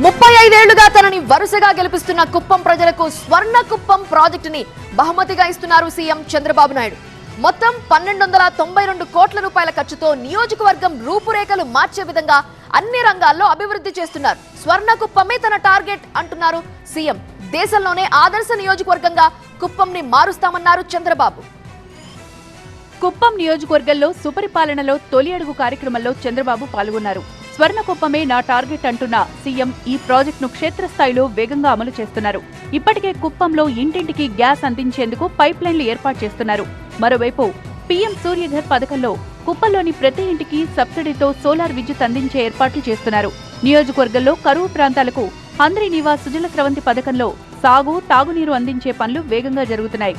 ముప్పై ఐదేళ్ళుగా తనని వరుసగా గెలిపిస్తున్న కుప్పం ప్రజలకు స్వర్ణ కుప్పం ప్రాజెక్టుని బహుమతిగా ఇస్తున్నారు సీఎం చంద్రబాబు నాయుడు. మొత్తం పన్నెండు వందల తొంభై రెండు కోట్ల రూపాయల ఖర్చుతో నియోజకవర్గం రూపురేఖలు మార్చే విధంగా అన్ని రంగాల్లో అభివృద్ధి చేస్తున్నారు. స్వర్ణ కుప్పమే తన టార్గెట్ అంటున్నారు సీఎం. దేశంలోనే ఆదర్శ నియోజకవర్గంగా కుప్పంని మారుస్తామన్నారు చంద్రబాబు. కుప్పం నియోజకవర్గంలో సుపరిపాలనలో తొలి అడుగు కార్యక్రమంలో చంద్రబాబు పాల్గొన్నారు. స్వర్ణ కుప్పమే నా టార్గెట్ అంటున్న సీఎం ఈ ప్రాజెక్టును క్షేత్రస్థాయిలో వేగంగా అమలు చేస్తున్నారు. ఇప్పటికే కుప్పంలో ఇంటింటికి గ్యాస్ అందించేందుకు పైప్ లైన్లు ఏర్పాటు చేస్తున్నారు. మరోవైపు పీఎం సూర్యఘర్ పథకంలో కుప్పంలోని ప్రతి ఇంటికి సబ్సిడీతో సోలార్ విద్యుత్ అందించే ఏర్పాట్లు చేస్తున్నారు. నియోజకవర్గంలో కరువు ప్రాంతాలకు అందరి నివాస్ సుజల స్రవంతి పథకంలో సాగు తాగునీరు అందించే పనులు వేగంగా జరుగుతున్నాయి.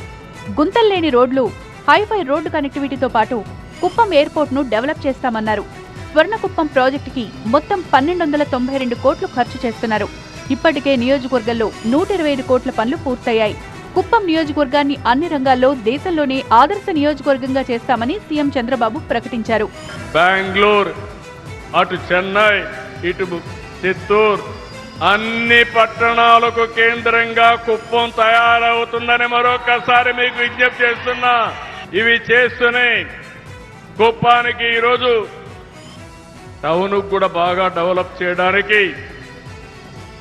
గుంతల్లేని రోడ్లు హైఫై రోడ్డు కనెక్టివిటీతో పాటు కుప్పం ఎయిర్పోర్ట్ను డెవలప్ చేస్తామన్నారు. స్వర్ణకుప్పం ప్రాజెక్టుకి మొత్తం పన్నెండు వందల తొంభై రెండు కోట్లు ఖర్చు చేస్తున్నారు. ఇప్పటికే నియోజకవర్గంలో నూట ఇరవై ఐదు కోట్ల పనులు పూర్తయ్యాయి. కుప్పం నియోజకవర్గాన్ని అన్ని రంగాల్లో దేశంలోనే ఆదర్శ నియోజకవర్గంగా చేస్తామని సీఎం చంద్రబాబు ప్రకటించారు. బెంగళూరు అటు చెన్నై ఇటు చిత్తూరు అన్ని పట్టణాలకు కేంద్రంగా కుప్పం తయారవుతుందని మరొకసారి మీకు విజ్ఞప్తి చేస్తున్నా. ఇవి చేస్తూనే కుప్పానికి ఈరోజు టౌన్ కూడా బాగా డెవలప్ చేయడానికి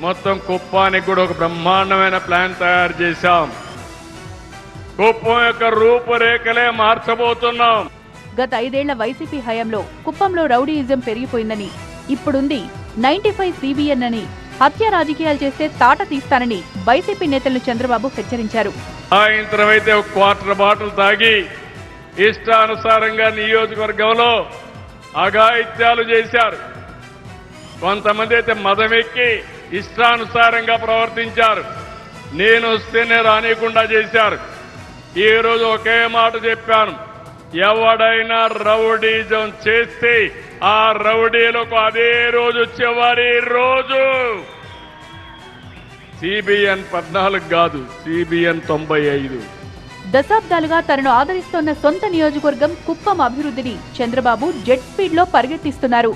మొత్తం కుప్పానికి కూడా ఒక బ్రహ్మాండమైన ప్లాన్ తయారు చేశాం. కుప్పం యొక్క రూపురేఖలే మార్చబోతున్నాం. గత ఐదేళ్ళ వైసీపీ హయాంలో కుప్పంలో రౌడీయిజం పెరిగిపోయిందని ఇప్పుడుంది నైన్టీ ఫైవ్ సిబిఎన్ అని హత్య రాజకీయాలు చేస్తే తాట తీస్తానని వైసీపీ నేతలను చంద్రబాబు హెచ్చరించారు. సాయంత్రం అయితే ఒక క్వార్టర్ బాటిల్ తాగి ఇష్టానుసారంగా నియోజకవర్గంలో అఘాయిత్యాలు చేశారు. కొంతమంది అయితే మదమెక్కి ఇష్టానుసారంగా ప్రవర్తించారు. నేను వస్తేనే రానియకుండా చేశారు. ఈ రోజు ఒకే మాట చెప్పాను. ఎవడైనా రౌడీజం చేస్తే ఆ రౌడీలకు అదే రోజు చివరి రోజు. సిబిఎన్ పద్నాలుగు కాదు సిబిఎన్ తొంభై ఐదు. దశాబ్దాలుగా తనను ఆదరిస్తోన్న సొంత నియోజకవర్గం కుప్పం అభివృద్ధిని చంద్రబాబు జెట్ స్పీడ్లో పరిగెత్తిస్తున్నారు.